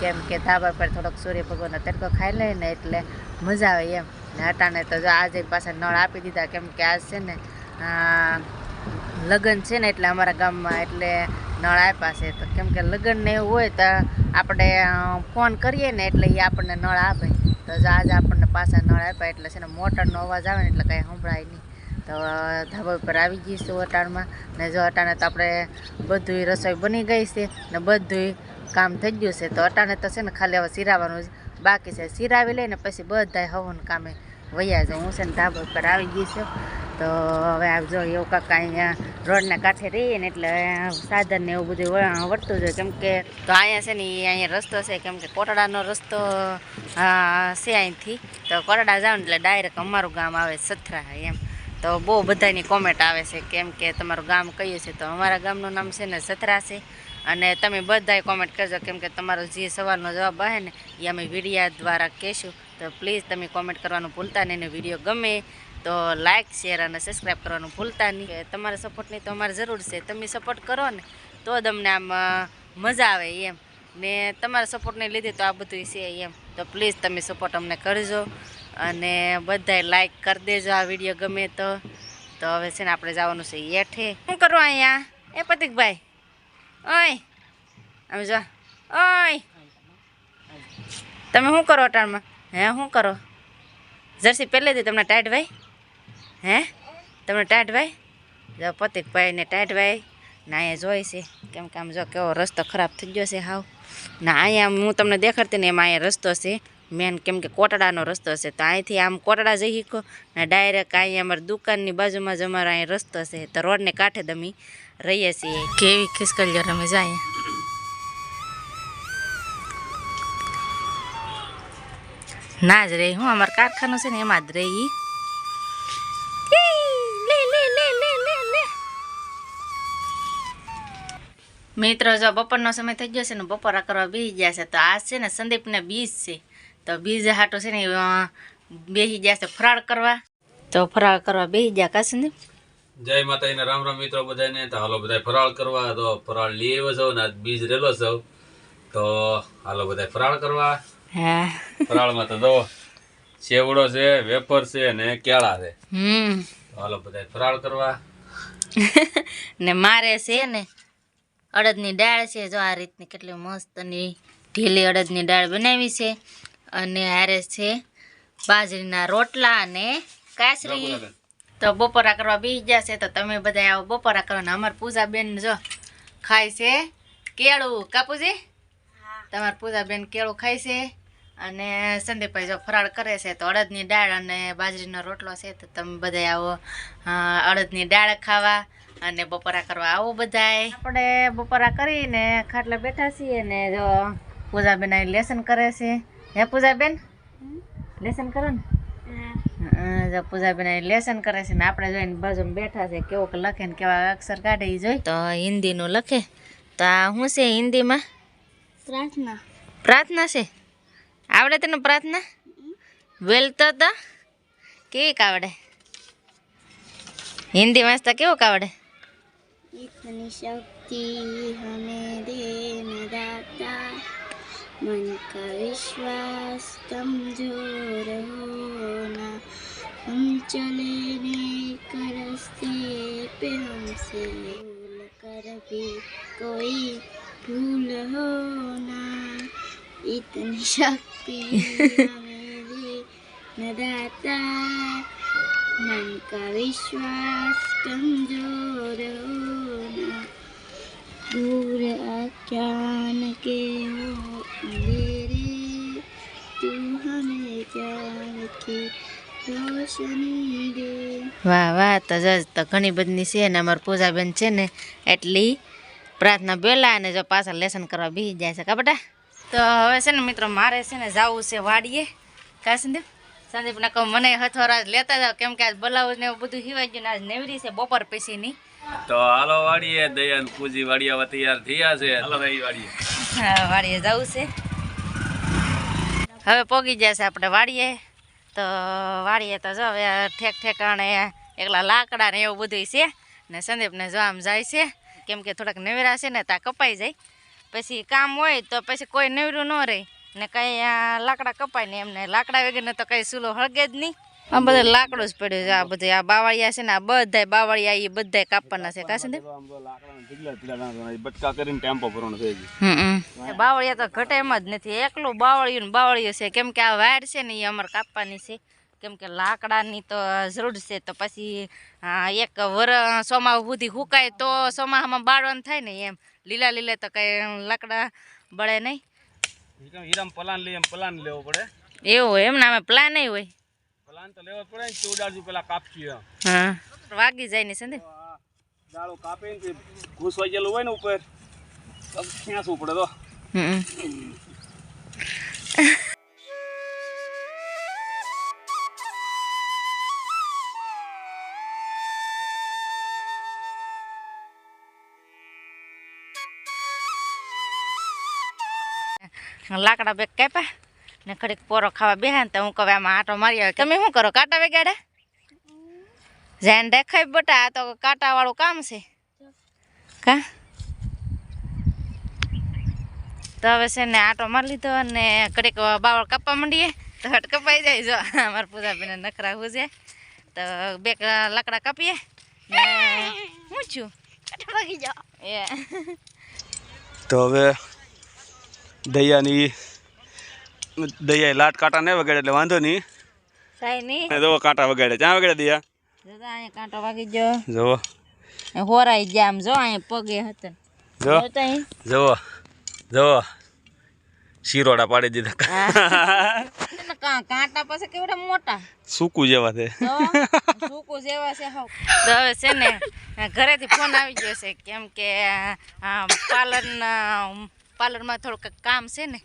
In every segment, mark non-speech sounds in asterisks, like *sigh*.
કેમ કે ધાબા પર થોડોક સૂર્ય ભગવાનનો તડકો ખાઈ લઈએ ને એટલે મજા આવે એમ. ને તો જો આજે પાછા નળ આપી દીધા, કેમ કે આજ છે ને લગ્ન છે ને એટલે અમારા ગામમાં એટલે નળ આપ્યા છે. તો કેમ કે લગ્નને એવું હોય તો આપણે ફોન કરીએ ને એટલે એ આપણને નળ આપે. તો આજે આપણને પાછા નળ આપ્યા એટલે છે ને મોટરનો અવાજ આવે ને એટલે કાંઈ સંભળાય નહીં. તો ધાબા ઉપર આવી જઈશું અટાણમાં. ને જો અટાણે તો આપણે બધુંય રસોઈ બની ગઈ છે ને બધુંય કામ થઈ ગયું છે. તો અટાણે તો છે ને ખાલી હવે સિરાવાનું જ બાકી છે. સિરાવી લઈને પછી બધાય હવન કામે વૈયા જાઉં હું છે ને ધાબા ઉપર આવી ગઈ છું. તો હવે આવજો જો એવું કાકા અહીંયા રોડના કાંઠે રહીએ ને એટલે સાધન ને એવું બધું વળતું જોઈએ કેમ કે તો અહીંયા છે ને અહીંયા રસ્તો છે. કેમ કે કોટડાનો રસ્તો છે અહીંથી. તો કોટડા જાવ એટલે ડાયરેક્ટ અમારું ગામ આવે સથરા એમ. તો બહુ બધાની કોમેન્ટ આવે છે કેમ કે તમારું ગામ કયું છે? તો અમારા ગામનું નામ છે ને સથરા છે. અને તમે બધાય કોમેન્ટ કરજો કેમ કે તમારો જે સવાલનો જવાબ આવે ને એ અમે વિડીયા દ્વારા કહેશું. તો પ્લીઝ તમે કોમેન્ટ કરવાનું ભૂલતા નહીં ને વીડિયો ગમે તો લાઇક શેર અને સબસ્ક્રાઈબ કરવાનું ભૂલતા નહીં. તમારા સપોર્ટની તો અમારે જરૂર છે. તમે સપોર્ટ કરો ને તો અમને આમ મજા આવે એમ. ને તમારા સપોર્ટને લીધે તો આ બધું છે એમ. તો પ્લીઝ તમે સપોર્ટ અમને કરજો. અને બધાય લાઈક કરી દેજો આ વીડિયો ગમે તો. તો હવે છે ને આપણે જવાનું છે હેઠે. શું કરો અહીંયા? એ પ્રતિકભાઈ. ઓય. આમ જો. ઓય. તમે શું કરો અટાણમાં? હે, શું કરો? જર્સી પહેલેથી તમને ટાઈટ ભાઈ. હે? તમને ટાઈટ ભાઈ? જો પ્રતિકભાઈ ને ટાઈટ ભાઈ. ના, અહીંયા જોઈ છે. કેમ કે આમ જો કેવો રસ્તો ખરાબ થઈ ગયો છે હાવ. ના, અહીંયા હું તમને દેખાડતી ને એમાં અહીંયા રસ્તો છે. મેન કેમ કે કોટડાનો રસ્તો છે. તો અહીંથી આમ કોટડા જઈ શીખો ને ડાયરેક્ટ અહીંયા અમારી દુકાનની બાજુમાં જ અમારો અહીં રસ્તો છે. તો રોડને કાંઠે તમે રહીએ છીએ. કેવી ખિસકલીઓ અમે જાય ના જ રહી હું અમારું કારખાનું છે ને એમાં જ રહી. મિત્રો જો બપોરનો સમય થઈ ગયો છે ને બપોરા કરવા બેસી ગયા છે. તો આ છે ને સંદીપને બીજ છે. તો બીજ હાટો છે ને બેસી ગયા છે ફરાળ કરવા. તો ફરાળ કરવા બેસી ગયા કાશે ને જય માતાજીને રામ રામ મિત્રો બધાને. તો હાલો બધા ફરાળ કરવા. તો ફરાળ લઈ આવ્યો છો ને આજ બીજ રેલો છો. તો હાલો બધા ફરાળ કરવા. હા. ફરાળમાં તો જો સેવડો છે વેફર છે ને કેળા છે. હમ. હાલો બધા ફરાળ કરવા. *laughs* ને મારે છે ને અડદની દાળ છે. જો આ રીતની કેટલી મસ્તની ઢીલી અડદની દાળ બનાવી છે. અને હારે છે બાજરીના રોટલા અને કાસરી. તો બપોરા કરવા બેસી ગયા છે તો તમે બધા આવો બપોરા કરવાના. અમારે પૂજાબેન જો ખાય છે કેળું. કાપુજી? તમારા પૂજાબેન કેળું ખાય છે અને સંદીપભાઈ જો ફરાળ કરે છે તો અડદની દાળ અને બાજરીનો રોટલો છે તો તમે બધા આવો. અડદની દાળ ખાવા અને બપોરા કરવા આવો બધાય. આપણે બપોરા કરીને ખાટલા બેઠા છીએ ને જો પૂજાબેન લેસન કરે છે. હે પૂજાબેન? લેસન કરો ને. પૂજાબેન લેસન કરે છે ને આપણે જોઈને બાજુમાં બેઠા છે કેવોક લખે કેવા અક્ષર કાઢે એ જોઈ. તો હિન્દીનું લખે. તો આ શું છે હિન્દીમાં? પ્રાર્થના. પ્રાર્થના છે? આવડે તને પ્રાર્થના? વેલતો તો કેવીક આવડે? હિન્દી વાંચતા કેવું આવડે? શક્તિ હમે मन का विश्वास कमज़ोर होना। हम चले नेक रास्ते पे हमसे भूल कर भी कोई भूल होना। इतनी शक्ति हमें देना दाता। मन का विश्वास कमज़ोर होना। दूर अज्ञान के हो વાહ વાહ તો જજ તો ઘણી બધી છે ને અમારી પૂજાબેન છે ને એટલી પ્રાર્થના બેલા અને જો પાછા લેસન કરવા બી જાય છે. કા બેટા? તો હવે છે ને મિત્રો મારે છે ને જવું છે વાડીએ. કા સંદીપ? સંદીપ ને કહું મને હથોરા જ લેતા જાવ કેમ કે આજ બોલાવું ને એવું બધું હિવાઈ ગયું ને આજ નેવરી છે બપોર પછીની. તો હાલો વાડીએ દયાન પૂજી વાડીયા તૈયાર થયા છે. હાલો ભાઈ વાડીએ. હા વાડીએ જવું છે. હવે પોગી જશે આપણે વાડીએ. તો વાડીએ તો જો હવે ઠેક ઠેકાણે એકલા લાકડા ને એવું બધું છે. ને સંદીપને જો આમ જાય છે. કેમ કે થોડાક નવેરા છે ને ત્યાં કપાઈ જાય. પછી કામ હોય તો પછી કોઈ નવરું ન રહે. ને કંઈ લાકડા કપાય ને એમને. લાકડા વગેરે તો કંઈ સૂલો હળગે જ નહીં. આ બધા લાકડું જ પડ્યું છે આ બધા. આ બાવળિયા છે ને આ બધાય બાવળિયા એ બધાય કાપવાના છે. કા સંદીપ? બટકા કરીને ટેમ્પો ભરવાનો થઈ બાવળિયા તો ઘટે એમ જ નથી. એકલું બાવળિયું ને બાવળિયું છે. કેમ કે આ વાયર છે ને એ અમારે કાપવાની છે. કેમ કે લાકડાની તો જરૂર છે. તો પછી એક વર સોમા સુધી હુકાય તો સોમાહામાં બાળવાનું થાય ને એમ. લીલા લીલા તો કઈ લાકડા બળે નહીં. હીરામ પલાન લઈએ એમ પલાન લેવો પડે. એવું હોય એમને અમે પ્લાન નહીં હોય. પલાન તો લેવો પડે ને ચૌદારજુ પેલા કાપી હા. વાગી જાય ને સંદે દાળો કાપે ને ઘૂસવાઈ ગયેલું હોય ને ઉપર તો ખેંચવું પડે તો. લાકડા બેગ કાપ્યા? ને ખડીક પોરો ખાવા બેહ્યા ને તો હું કહે આમાં આટો મારી આવે. તમે શું કરો કાંટા વેગાડ્યા જેને દેખાય બટા આ તો કાંટા વાળું કામ છે. કા? તો હવે છે ને આટો મારી લીધો અને કડીક બાવળ કાપવા માંડીએ. તો હટ કપાઈ જાય જો. અમારા પૂજાબેન નખરા હુજે. તો બે ક- લાકડા કાપીએ. ને હું છું? એ. તો હવે દયાની દયા લાટ કાંટા ને વગાડે એટલે વાંધો નહીં. સાઈ નહીં? જોવો જો કાંટા વગાડે ક્યાં વગાડે દયા? જો અહીંયા કાંટો વાગી ગયો. અહીં હોરાઈ ગયા આમ જો અહીંયા પગે હતા. જો જો જુઓ શીરોડા પાડી દીધા. કાંટા પાસે કેવડા મોટા? સૂકું જેવા છે. સૂકું જેવા છે હાવ. તો હવે છે ને ઘરેથી ફોન આવી ગયો છે કેમ કે પાર્લરના પાર્લરમાં થોડુંક કામ છે ને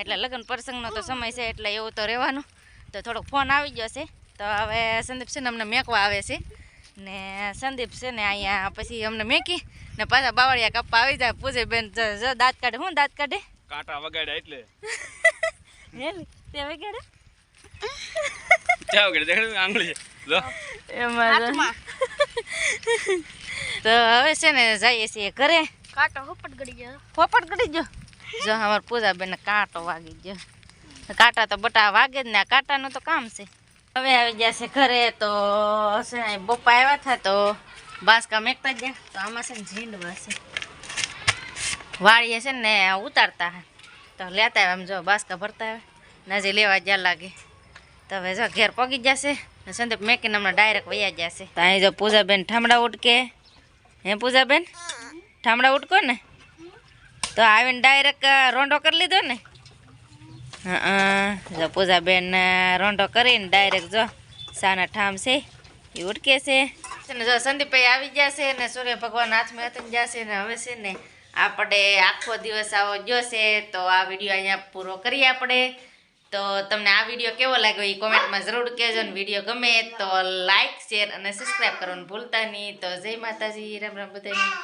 એટલે લગ્ન પ્રસંગનો તો સમય છે એટલે એવું તો રહેવાનું. તો થોડોક ફોન આવી ગયો છે. તો હવે સંદીપ છે ને અમને મેકવા આવે છે. ને સંદીપ છે ને અહીંયા પછી અમને મેકી ને પાછા બાવળિયા કપ્પા આવી જાય. પૂછે બેન જો જો દાંત કાઢે. હું દાંત કાઢે? કાંટા વગાડ્યા એટલે. તે વગાડે? ક્યાં વગાડે. દેખાડે આંગળી. લો. એમાં તો હવે છે ને જઈએ છીએ ઘરે. કાંટો હુપટ ગડી ગયો. પોપટ ગડી જો જો અમાર પૂજા બેન કાંટો વાગી ગયો. કાંટા તો બટા વાગે જ ને આ કાંટાનું તો કામ છે. હવે આવી ગયા છે ઘરે તો છે ને બપ્પા આવ્યા હતા તો બાસકા મેકતા જ ગયા. તો આમાં છે ને ઝીંડવા છે. વાળીએ છે ને ઉતારતા હે. તો લેતા આવ્યા આમ જો બાસકા ભરતા આવે ને હજી લેવા જ્યાં લાગે. તો હવે જો ઘેર પગી જશે ને સંદીપ મેકીને હમણાં ડાયરેક્ટ વયા જશે તો અહીં જો પૂજાબેન ઠામડા ઉટકે. હે પૂજાબેન? ઠામડા ઉટકો ને? તો આવીને ડાયરેક્ટ રોંઢો કરી લીધો ને? હા જો પૂજાબેન રોંઢો કરીને ડાયરેક્ટ જો સાના ઠામ છે, એ ઉટકે છે. અને જો સંદીપભાઈ આવી જશે ને, સૂર્ય ભગવાન હાથમાં હાથમાં જશે ને, હવે છે ને આપણે આખો દિવસ આવો જોશે તો આ વીડિયો અહીંયા પૂરો કરીએ આપણે. તો તમને આ વીડિયો કેવો લાગ્યો એ કોમેન્ટમાં જરૂર કહેજો ને, વીડિયો ગમે તો લાઇક શેર અને સબસ્ક્રાઈબ કરવાનું ભૂલતા નહીં. તો જય માતાજી, રામ રામ બધાને.